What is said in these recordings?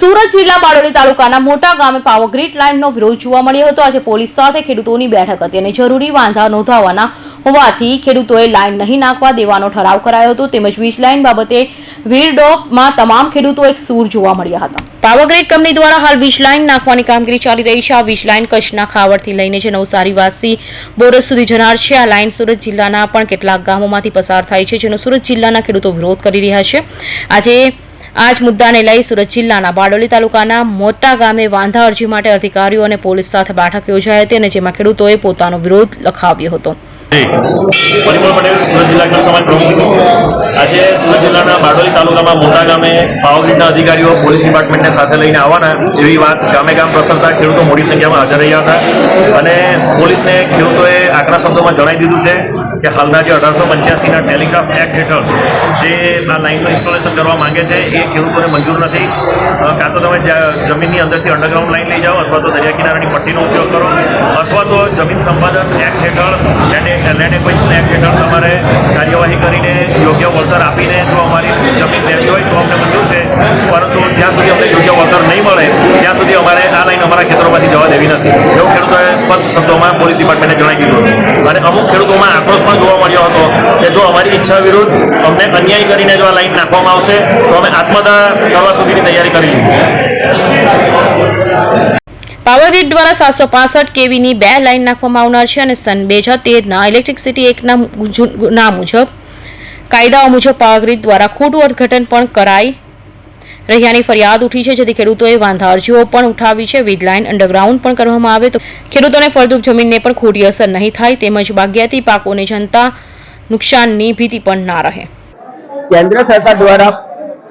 સુરત જિલ્લા બારડોલી તાલુકાના મોટા ગામે પાવર ગ્રીડ લાઇનનો વિરોધ જોવા મળ્યો હતો. આજે પોલીસ સાથે ખેડૂતોની બેઠક હતી અને જરૂરી વાંધા નોંધાવવાના હોવાથી ખેડૂતોએ લાઇન નહીં નાખવા દેવાનો ઠરાવ કરાયો હતો. તેમજ વીજ લાઇન બાબતે વીરડોપમાં તમામ ખેડૂતો એક સૂર જોવા મળ્યા હતા. પાવર કંપની દ્વારા હાલ વીજ લાઇન નાખવાની કામગીરી ચાલી રહી છે. આ વીજ લાઇન કચ્છના ખાવડથી લઈને જે નવસારીવાસી બોરસ સુધી જનાર છે. આ લાઇન સુરત જિલ્લાના પણ કેટલાક ગામોમાંથી પસાર થાય છે, જેનો સુરત જિલ્લાના ખેડૂતો વિરોધ કરી રહ્યા છે. આજે આ જ મુદ્દાને લઈ સુરત જિલ્લાના બારડોલી તાલુકાના મોટા ગામે વાંધા અરજી માટે અધિકારીઓ અને પોલીસ સાથે બેઠક યોજાઈ હતી અને જેમાં ખેડૂતોએ પોતાનો વિરોધ લખાવ્યો હતો. પરિમળ પટેલ, સુરત જિલ્લા ખેડૂત સમાજ પ્રમુખ. આજે સુરત જિલ્લાના બારડોલી તાલુકામાં મોટા ગામે પાવરગ્રીડના અધિકારીઓ પોલીસ ડિપાર્ટમેન્ટને સાથે લઈને આવવાના એવી વાત ગામે ગામ પ્રસરતા ખેડૂતો મોટી સંખ્યામાં હાજર રહ્યા હતા. અને પોલીસને ખેડૂતોએ આકરા શબ્દોમાં જણાવી દીધું છે કે હાલના જે અઢારસો પંચ્યાસીના ટેલિગ્રાફ એક્ટ હેઠળ જે આ લાઇનનું ઇન્સ્ટોલેશન કરવા માંગે છે, એ ખેડૂતોને મંજૂર નથી. કાં તો તમે જમીનની અંદરથી અંડરગ્રાઉન્ડ લાઇન લઈ જાઓ અથવા તો દરિયા કિનારાની પટ્ટીનો ઉપયોગ કરો, અથવા તો જમીન સંપાદન એક્ટ હેઠળ, લેન્ડ લેન્ડ એક્વાઇઝિશન એક્ટ હેઠળ તમારે કાર્યવાહી કરીને યોગ્ય વળતર આપીને જો અમારી જમીન લેવી હોય તો અમને મંજૂર છે. પરંતુ જ્યાં સુધી અમને યોગ્ય વળતર નહીં મળે, ત્યાં સુધી અમારે આ લાઇન અમારા ખેતરોમાંથી જવા દેવી નથી. સ્પષ્ટ શબ્દોમાં પોલીસ ડિપાર્ટમેન્ટે જણાવી દીધું અને અમુક ખેડૂતોમાં આક્રોશ પણ જોવા મળ્યો હતો કે જો અમારી ઈચ્છા વિરુદ્ધ અમને અન્યાય કરીને જો આ લાઈન નાખવામાં આવશે, તો અમે આત્મહત્યા કરવા સુધીની તૈયારી કરી લીધી. પાવર ગ્રીડ દ્વારા સાતસો પાસઠ કેવીની બે લાઇન નાખવામાં આવનાર છે અને સન બે હજાર તેરના ઇલેક્ટ્રિસિટી એકના ના મુજબ, કાયદાઓ મુજબ પાવર ગ્રીડ દ્વારા ખોટું અર્થઘટન પણ કરાઈ રહ્યાની ફરિયાદ ઉઠી છે, જેથી ખેડૂતોએ વાંધા અરજીઓ પણ ઉઠાવી છે. વીજ અંડરગ્રાઉન્ડ પણ કરવામાં આવે તો ખેડૂતોને ફળદ્રુપ જમીનને પણ ખોટી અસર નહીં થાય, તેમજ બાગ્યાતી પાકોને જનતા નુકસાનની ભીતિ પણ ના રહે. કેન્દ્ર સરકાર દ્વારા,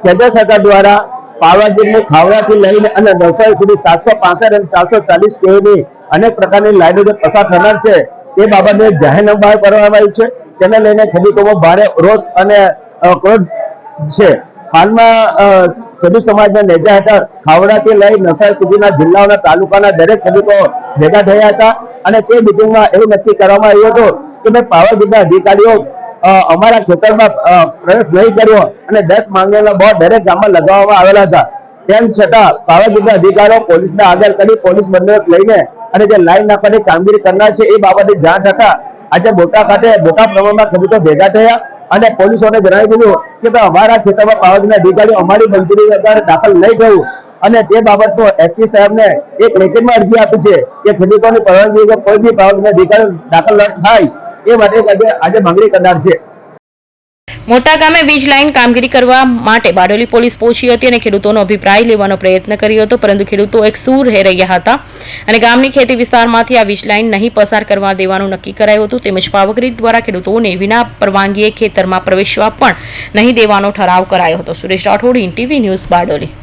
કેન્દ્ર સરકાર દ્વારા પાવાગીરની ખાવડાથી લઈને અને નવસારી સુધી સાતસો પાસઠ અને ચારસો ચાલીસ કેવીની અનેક પ્રકારની લાઈનો જે પસાર થનાર છે, એ બાબતે જાહેરનામું બહાર પાડવામાં આવ્યું છે. તેને લઈને ખેડૂતોમાં ભારે રોષ અને ક્રોધ છે. હાલમાં ખેડૂત સમાજના નેજા હેઠળ ખાવડાથી લઈ નવસારી સુધીના જિલ્લાઓના તાલુકાના દરેક ખેડૂતો ભેગા થયા હતા. અને તે મિટિંગમાં એવું નક્કી કરવામાં આવ્યું હતું કે ભાઈ ગ્રીડના અધિકારીઓ અમારા ખેતરમાં પ્રવેશ નહીં કર્યો અને દસ માંગણીના બોર્ડ દરેક ગામમાં લગાવવામાં આવેલા હતા. તેમ છતાં પાવાગઢના અધિકારો પોલીસને આગળ કરી પોલીસ બંદોબસ્ત લઈને અને જે લાઈન નાખવાની કામગીરી કરનાર છે એ બાબતે જાણ થતા આજે બોટા ખાતે મોટા પ્રમાણમાં ખેડૂતો ભેગા થયા. અને પોલીસોને જણાવી દીધું કે અમારા ખેતરમાં પાવાગઢના અધિકારીઓ અમારી મંજૂરી અંદર દાખલ નહીં થયું. અને તે બાબતનો એસપી સાહેબને એક લેખિતમાં અરજી આપી છે કે ખેડૂતોની પરવાનગી કોઈ બી પાવાગઢના અધિકારીઓ દાખલ ન થાય. એ માટે આજે માંગણી કરનાર છે. મોટા ગામે વીજ લાઇન કામગીરી કરવા માટે બારડોલી પોલીસ પહોંચી હતી અને ખેડૂતોનો અભિપ્રાય લેવાનો પ્રયત્ન કર્યો હતો, પરંતુ ખેડૂતો એક સૂર રહી રહ્યા હતા અને ગામની ખેતી વિસ્તારમાંથી આ વીજ લાઇન નહીં પસાર કરવા દેવાનું નક્કી કરાયું હતું. તેમજ પાવરગ્રીડ દ્વારા ખેડૂતોને વિના પરવાનગીએ ખેતરમાં પ્રવેશવા પણ નહીં દેવાનો ઠરાવ કરાયો હતો. સુરેશ રાઠોડ ઇન્ટીવી ન્યૂઝ બારડોલી.